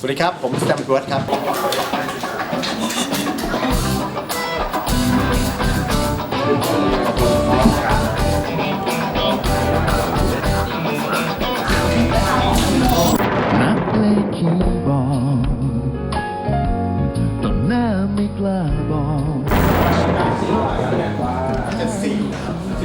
สวัสดีครับ ผมสแตมป์กรวดครับ นักเลงคีย์บอร์ดต่อหน้าไม่กล้าบอกจะสี่เค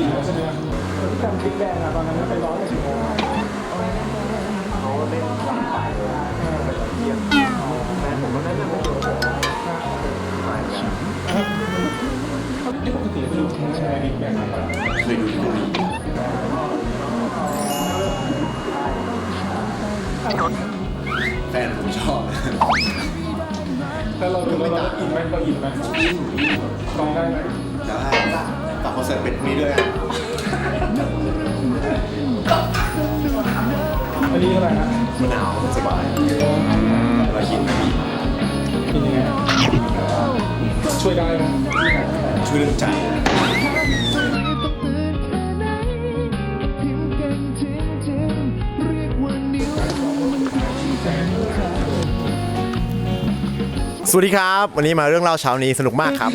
แฟนผมชอบแต่เราดูแล้วเราอินไหมเราอินไหมลองได้ไหมได้ฝากคอนเสิร์ตเป็นพรุ่งนี้ด้วยนะอันนี้อะไรนะมะนาวสบายเราคิดไม่มีกินยังไงช่วยได้ไหมช่วยเรื่องใจ สวัสดีครับ วันนี้มาเรื่องเล่าเช้านี้สนุกมากครับ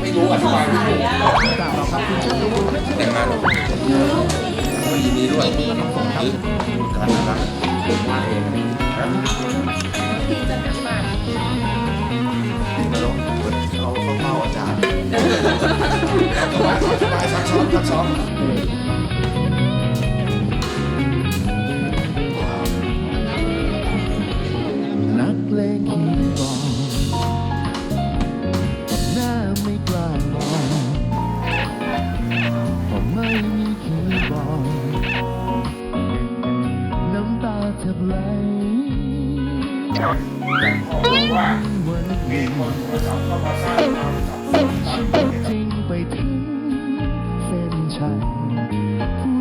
ไม่รู้อธิบายไม่ถูกแต่งงานหรอยินดีด้วยหรือการรักมาเองนะเอาเข้าเป้าอาจารย์สบายสบายซักซ้อมซักซ้อมนั บไหลวันหนึ่งจริงไปถึงเส้นชัย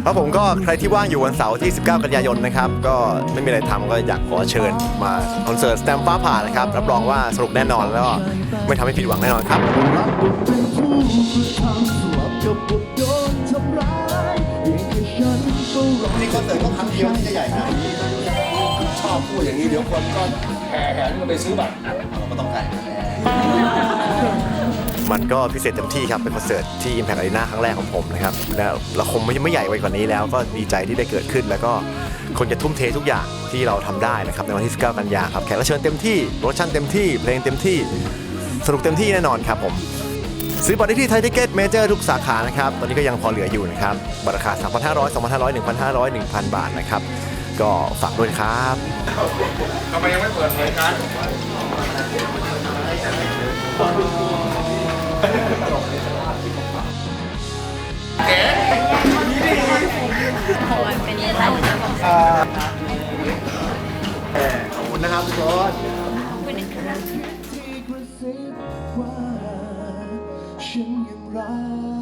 ครับผมก็ใครที่ว่างอยู่วันเสาร์ที่ 19 กันยายนนะครับ ก็ไม่มีอะไรทำก็อยากขอเชิญมาคอนเสิร์ตสแตมฟ้าผ่านะครับ รับรองว่าสนุกแน่นอนแล้วก็ไม่ทำให้ผิดหวังแน่นอนครับ นผู้กระทำสลับกับบทโดนทำร้ายเพียงแค่ฉันก็รอนี่คอนเสิร์ตก็ครั้งเดียวที่จะใหญ่ขนาดนี้ชอบพูดอย่างนี้เดี๋ยวคนก็แห่แหนกันไปซื้อบัตรเราก็ต้องการอย่างนั้นแหละมันก็พิเศษเต็มที่ครับ เป็นคอนเสิร์ตที่ Impact Arena ครั้งแรกของผมนะครับ แล้วเราคงไม่ไม่ใหญ่ไปกว่านี้แล้ว ก็ดีใจที่ได้เกิดขึ้น แล้วก็คนจะทุ่มเททุกอย่างที่เราทำได้นะครับ ในวันที่ 19 กันยาครับ แขกรับเชิญเต็มที่โรชั่นเต็มที่ เพลงเต็มที่ สนุกเต็มที่แน่นอนครับผม ซื้อบัตรได้ที่ไทยทิเก็ตเมเจอร์ทุกสาขานะครับ ตอนนี้ก็ยังพอเหลืออยู่นะครับบัตรราคา 3,500 2,500 1,500 1,000 บาทนะครับ ก็ฝากด้วยนะครับทำไมยังไม่เปิดเผยการของมันเป็นยังไงบ้างขอบคุณนะครับทุกคน ฉันยังรัก